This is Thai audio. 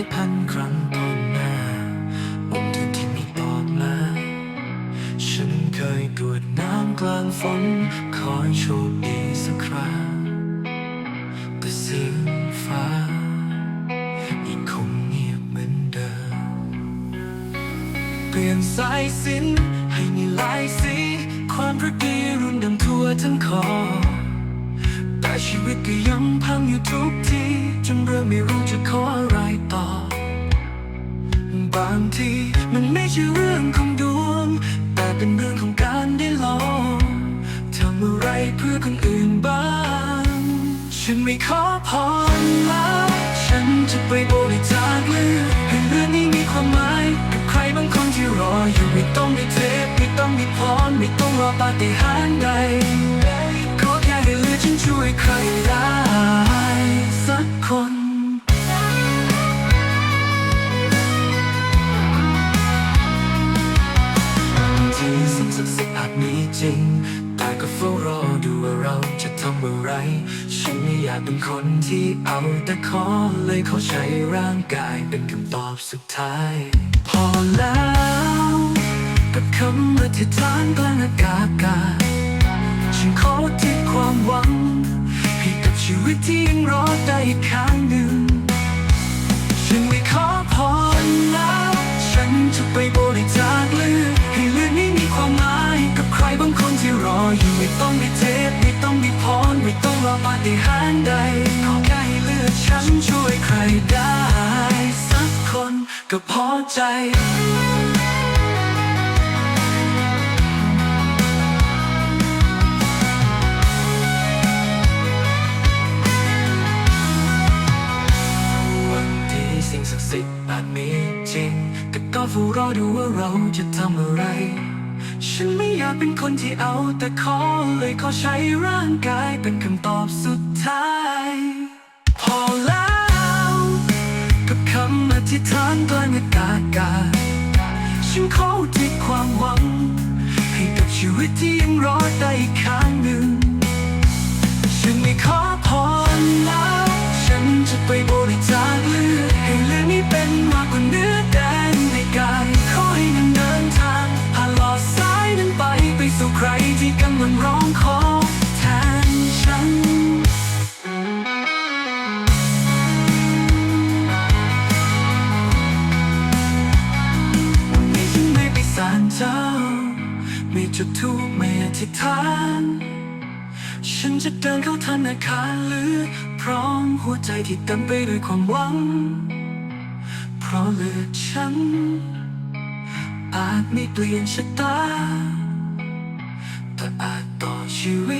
ายพันครั้งตอนหน้าวันเธอที่ไม่ตอบมา ฉันเคยกวดน้ำกลางฝน คอยโชคดีสักคราแต่เสียงฟ้ายังคงเงียบเหมือนเดิม เปลี่ยนสายสินให้มีลายสี ความรักดีรุ่นดำทั่วทั้งคอแต่ชีวิตก็ยังพังอยู่ทุกที จนเริ่มไม่รู้จะขอ ใช่เรื่องของดวง แต่เป็นเรื่องของการได้ลองทำอะไรเพื่อคนอื่นบ้าง ฉันไม่ขอพรแล้วฉันจะไปบริจาคเลือดให้เรื่องนี้มีความหมายกับใครบางคนที่รออยู่ไม่ต้องมีเทปไม่ต้องมีพรไม่ต้องรอปาฏิหาริย์ใด จริง แต่ก็เฝ้ารอดูว่าเราจะทำอะไร ฉันไม่อยากเป็นคนที่เอาแต่ขอเลยเขอใช้ร่างกายเป็นคำตอบสุดท้าย พอแล้วกับคำอธิษฐานกลางอากาศกาฉันขอทิ้งความหวังให้กับชีวิตที่ยังรอได้อีกครั้งหนึ่ง ใจวันที่สิ่งศักดิ์สิทธิ์อาจมีจริงแต่ก็เฝ้ารอดูว่าเราจะทำอะไร ฉันไม่อยากเป็นคนที่เอาแต่ขอเลยขอใช้ร่างกายเป็นคำตอบสุดท้าย พอแล้ว อธิษฐานกลางอากาศฉันขออุที่ความหวัง ให้กับชีวิตที่ยังรอดได้อีกครั้งหนึ่ง ฉันไม่ขอพรแล้ว ฉันจะไปบริจาคเลือดให้เลือดนี้เป็นมากกว่าเนื้อแดงในกาย ขอให้นเดินทางผ่านหลอดสายนั้นไป ไปสู่ใครที่กำลังร้องขอแทนฉัน เจมีจุดทุกไม่อธิษฐาน ฉันจะเดินเข้าธนาคารหรือ พร้อมหัวใจที่เต็มไปด้วยความหวัง เพราะเลือดฉัน อาจไม่เปลี่ยนชะตา แต่อาจต่อชีวิต